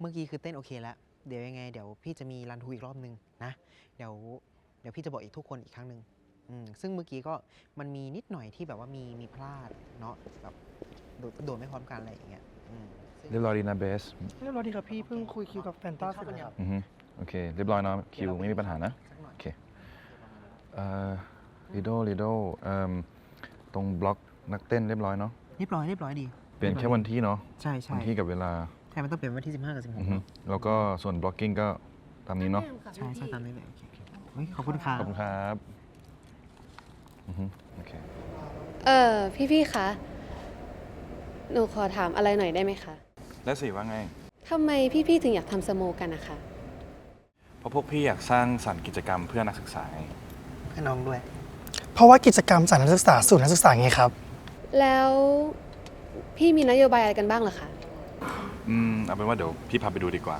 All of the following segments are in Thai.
เมื่อกี้คือเต้นโอเคแล้ว เดี๋ยวยังไง เดี๋ยวพี่จะมีรันทูอีกรอบนึงนะ เดี๋ยวเดี๋ยวพี่จะบอกอีกทุกคนอีกครั้งหนึ่งอืมซึ่งเมื่อกี้ก็มันมีนิดหน่อยที่แบบว่ามีมีพลาดเนาะแบบโดดโดดไม่พร้อมกันอะไรอย่างเงี้ยอืมซึ่งเรียบร้อยดีนะเบส เรียบร้อยดีครับพี่เพิ่งคุยคิวกับแฟนต้าเสร็จแล้วอือฮึโอเค เรียบร้อยเนาะคิวไม่มีปัญหานะสักหน่อยโอเคเอ่อลิโดลิโดเอ่มตรงบล็อกนักเต้นเรียบร้อยเนาะเรียบร้อยเรียบร้อยดี เปลี่ยนแค่วันที่เนาะใช่ใช่วันที่กับเวลา ใช่มันต้องเปลี่ยนวันที่ 15 กับอือฮึ16แล้วก็ส่วนบล็อกกิ้งก็ตามนี้เนาะ ใช่ใช่ตามนี้เลยโอเคโอเคเฮ้ยขอบคุณครับขอบคุณครับอือฮึโอเค เออพี่ๆคะ หนูขอถามอะไรหน่อยได้ไหมคะแล้วสิว่าไง ทำไมพี่ๆถึงอยากทำสโมกันนะคะ เพราะพวกพี่อยากสร้างสรรค์กิจกรรมเพื่อนักศึกษาไงให้น้องด้วย เพราะว่ากิจกรรมจากนักศึกษาสู่นักศึกษาไงครับ แล้วพี่มีนโยบายอะไรกันบ้างเหรอคะ อืมเอาเป็นว่าเดี๋ยวพี่พาไปดูดีกว่า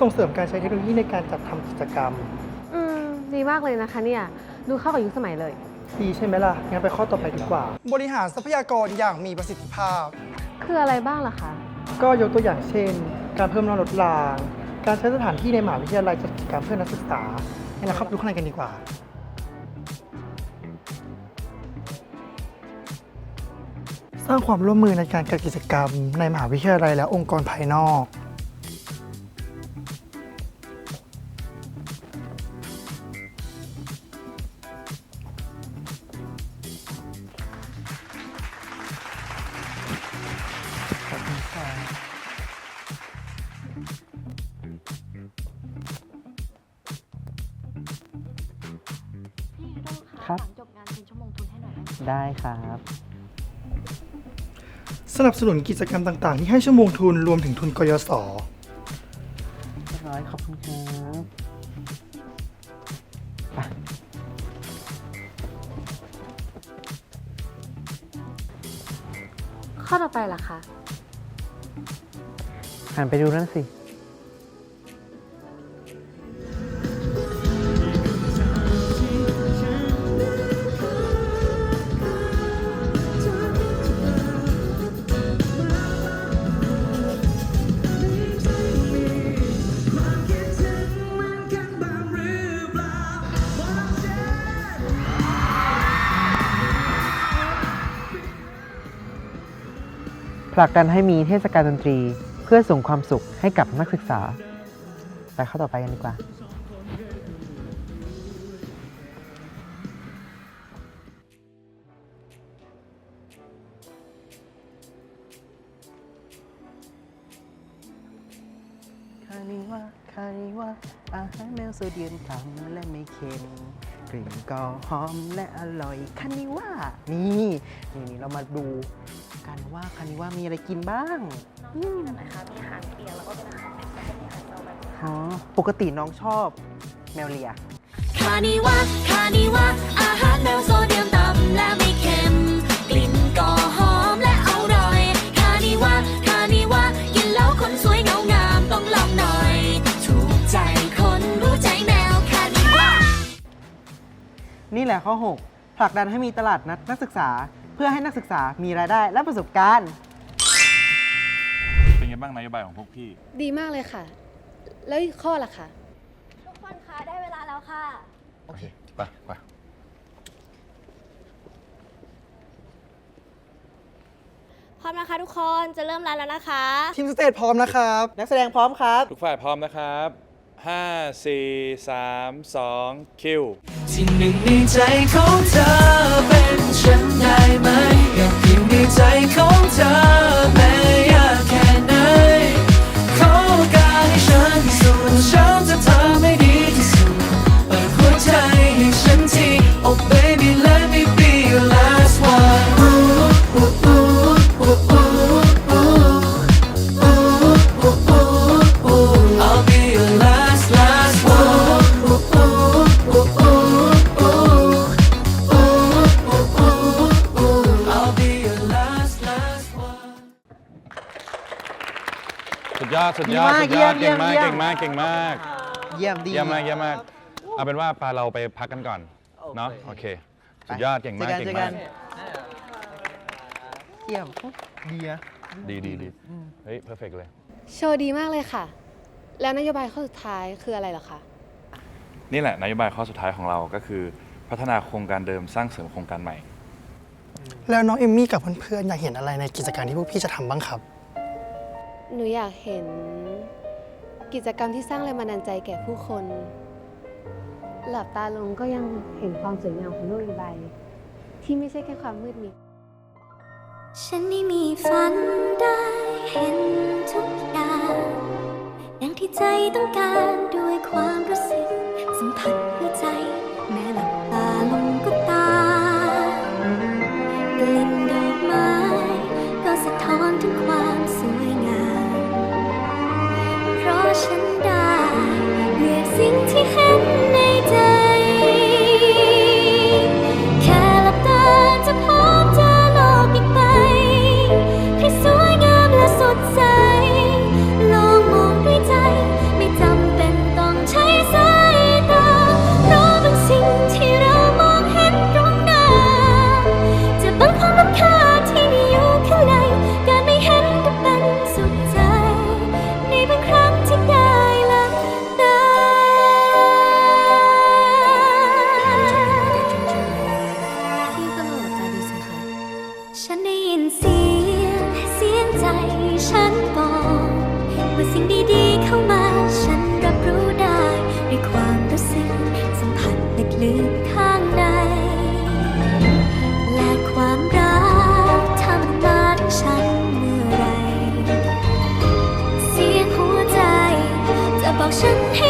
ส่งเสริมการใช้เทคโนโลยีในการจัดทำกิจกรรม อืม ดีมากเลยนะคะเนี่ย ดูเข้ากับยุคสมัยเลย ดีใช่ไหมล่ะ งั้นไปข้อต่อไปดีกว่า บริหารทรัพยากรอย่างมีประสิทธิภาพ คืออะไรบ้างล่ะคะ ก็ยกตัวอย่างเช่น การเพิ่มน้ำลดราง การใช้สถานที่ในมหาวิทยาลัยจัดกิจกรรมเพื่อนักศึกษาให้เราเข้าไปดูข้างในกันดีกว่า ร้างความร่วมมือในการจัดกิจกรรม ในมหาวิทยาลัยและองค์กรภายนอกขอบคุณค่ะพี่ยูโดครัคะบหลังจบงานเป็นชั่วโมงทุนให้หน่อยได้ไหม ได้ครับส นับสนุนกิจกรรมต่าง ๆ ที่ให้ชั่วโมงทุนรวมถึงทุนกยศเรียบร้อยขอบคุณครับไปข้อต่อไปล่ะคะหันไปดูนั่นสิ ลักดันให้มีเทศกาลดนตรีเพื่อส่งความสุขให้กับนักศึกษา ไปข้าต่อไปกันดีกว่า คานิว่าคานิว่าอาหารแมวโซเดียมต่ำและไม่เค็ม กลิ่นก็หอมและอร่อยคานิว่านี่นี่นี่เรามาดูกันว่าคานิว่ามีอะไรกินบ้างอืมนะคะมีอาหารเปียกแล้วก็เป็นอาหารแห้งแล้วก็มีอาหารเจ้าแบบอ๋อปกติน้องชอบแมวเลียคานิว่าคานิว่า นี่แหละข้อ 6 ผลักดันให้มีตลาดนัดนักศึกษา เพื่อให้นักศึกษามีรายได้และประสบการณ์ เป็นไงบ้างนโยบายของพวกพี่ ดีมากเลยค่ะ แล้วอีกข้อล่ะคะทุกคนคะได้เวลาแล้วค่ะ โอเค ไปไปพร้อมนะคะทุกคนจะเริ่มรันแล้วนะคะ ทีมสเตจพร้อมนะครับ นักแสดงพร้อมครับ ทุกฝ่ายพร้อมนะครับ 5 4 3 2 คิว ที่หนึ่งในใจของเธอเป็นฉันได้ไหมอยากอยู่ในใจของเธอแม้ สุดยอด สุดยอดดีมากสุดยอดเยี่เก่ยงมมากเยี่ยมเก่งมาก เก่งมาก เยี่ยมดีเยี่ยมมาก เยี่ยมมาก เอาเป็นว่าพาเราไปพักกันก่อนโอเคเนาะ โอเค สุดยอด เก่งมากเจอกันเก่เจงอกัมานกเยี่ยมดีอะดีดีดีเฮ้ย เพอร์เฟกเลย โชว์ดีมากเลยค่ะ แล้วนโยบายข้อสุดท้ายคืออะไรเหรอคะ นี่แหละนโยบายข้อสุดท้ายของเราก็คือ พัฒนาโครงการเดิมสร้างเสริมโครงการใหม่ แล้วน้องเอมมี่กับเพื่อนๆอยากเห็นอะไรในกิจการที่พวกพี่จะทำบ้างครับ หนูอยากเห็นกิจกรรมที่สร้างแรงบันดาลใจแก่ผู้คน หลับตาลงก็ยังเห็นความสวยงามของโลกอีกใบ ที่ไม่ใช่แค่ความมืดมิด ฉันได้มีฝันได้เห็นทุกอย่างอย่างที่ใจต้องการด้วยความรู้สึก สัมผัสหัวใจ ฉันบอกว่าสิ่งดีๆเข้ามา ฉันรับรู้ได้ด้วยความรู้สึกสัมผัสลึกๆข้างใน และความรักทำมายฉันเมื่อไหรเสียงหัวใจจะบอกฉันให้